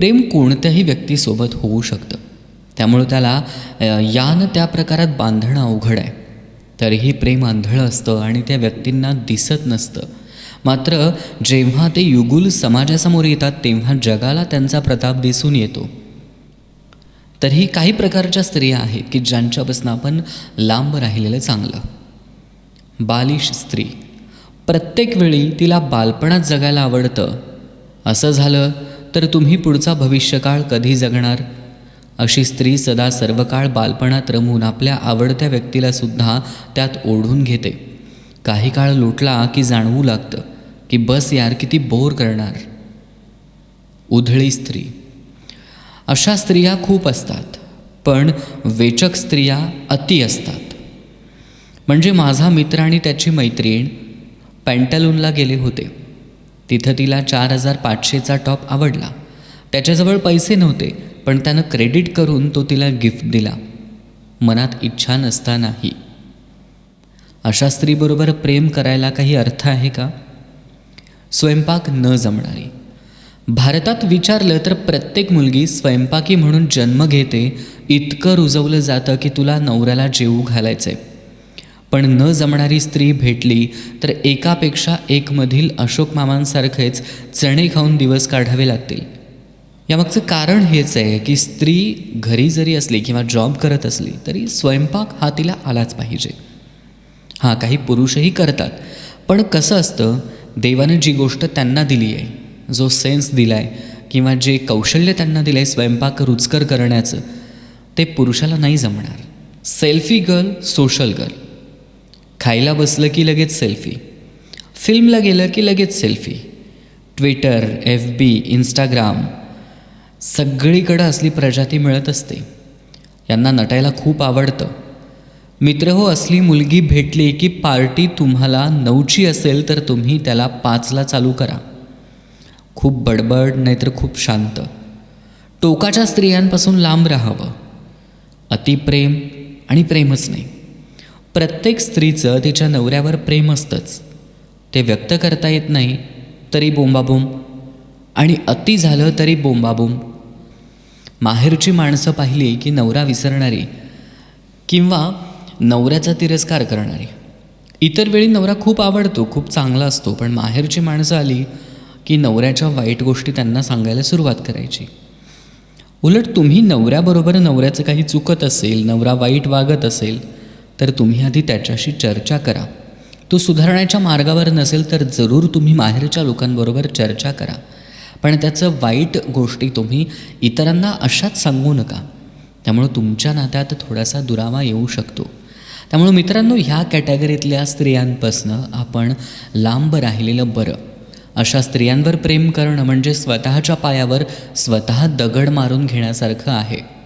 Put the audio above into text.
प्रेम कोणत्याही व्यक्तीसोबत होऊ शकतं. त्यामुळं त्याला यानं त्या प्रकारात बांधणं अवघड आहे. तरीही प्रेम आंधळं असतं आणि त्या व्यक्तींना दिसत नसतं. मात्र जेव्हा ते युगुल समाजासमोर येतात तेव्हा जगाला त्यांचा प्रताप दिसून येतो. तरीही काही प्रकारच्या स्त्रिया आहेत की ज्यांच्यापासून आपण लांब राहिलेलं चांगलं. बालिश स्त्री. प्रत्येक वेळी तिला बालपणात जगायला आवडतं. असं झालं तर तुम्ही पुढचा भविष्यकाळ कधी जगणार? अशी स्त्री सदा सर्वकाळ बालपणात रमून आपल्या आवडत्या व्यक्तीला सुद्धा त्यात ओढून घेते. काही काळ लुटला की जाणवू लागतं की बस यार किती बोर करणार. उधळी स्त्री. अशा स्त्रिया खूप असतात पण वेचक स्त्रिया अति असतात. म्हणजे माझा मित्र आणि त्याची मैत्रीण पॅन्टलूनला गेले होते. तिथं तिला चार हजार पाचशेचा टॉप आवडला. त्याच्याजवळ पैसे नव्हते पण त्यानं क्रेडिट करून तो तिला गिफ्ट दिला. मनात इच्छा नसतानाही. अशा स्त्रीबरोबर प्रेम करायला काही अर्थ आहे का? स्वयंपाक न जमणारी. भारतात विचारलं तर प्रत्येक मुलगी स्वयंपाकी म्हणून जन्म घेते इतकं रुजवलं जातं की तुला नवऱ्याला जेवू घालायचं आहे पण न जमणारी स्त्री भेटली तर एकापेक्षा एकमधील अशोक मामांसारखेच चणे खाऊन दिवस काढावे लागतील. यामागचं कारण हेच आहे की स्त्री घरी जरी असली किंवा जॉब करत असली तरी स्वयंपाक हा तिला आलाच पाहिजे. हां काही पुरुषही करतात. पण कसं असतं देवानं जी गोष्ट त्यांना दिली आहे जो सेन्स दिला आहे किंवा जे कौशल्य त्यांना दिलं आहे स्वयंपाक रुचकर करण्याचं ते पुरुषाला नाही जमणार. Selfie girl social girl. खायला बसलं की लगेच सेल्फी. फिल्मला गेलं की लगेच selfie. Twitter F B Instagram सगळीकडं असली प्रजाती मिळत असते. यांना नटायला खूप आवडतं. मित्र हो असली मुलगी भेटली की पार्टी तुम्हाला नऊची असेल तर तुम्ही त्याला पाचला चालू करा. खूप बडबड नाहीतर खूप शांत. टोकाच्या स्त्रियांपासून लांब राहावं. अतिप्रेम आणि प्रेमच नाही. प्रत्येक स्त्रीचं तिच्या नवऱ्यावर प्रेम असतंच. ते व्यक्त करता येत नाही तरी बोंबाबोंब. आणि अति झालं तरी बोंबाबोंब. माहेरची माणसं पाहिली की नवरा विसरणारी किंवा नवऱ्याचा तिरस्कार करणारी. इतर वेळी नवरा खूप आवडतो खूप चांगला असतो पण माहेरची माणसं आली की नवऱ्याच्या वाईट गोष्टी त्यांना सांगायला सुरुवात करायची. उलट तुम्ही नवऱ्याबरोबर नवऱ्याचं काही चुकत असेल नवरा वाईट वागत असेल तर तुम्ही आधी त्याच्याशी चर्चा करा. तो सुधारण्याच्या मार्गावर नसेल तर जरूर तुम्ही माहेरच्या लोकांबरोबर चर्चा करा. पण त्याचं वाईट गोष्टी तुम्ही इतरांना अशाच सांगू नका. त्यामुळं तुमच्या नात्यात थोडासा दुरावा येऊ शकतो. त्यामुळं मित्रांनो ह्या कॅटेगरीतल्या स्त्रियांपासनं आपण लांब राहिलेलं बरं. अशा स्त्रियांवर प्रेम करणं म्हणजे स्वतःच्या पायावर स्वतः दगड मारून घेण्यासारखं आहे.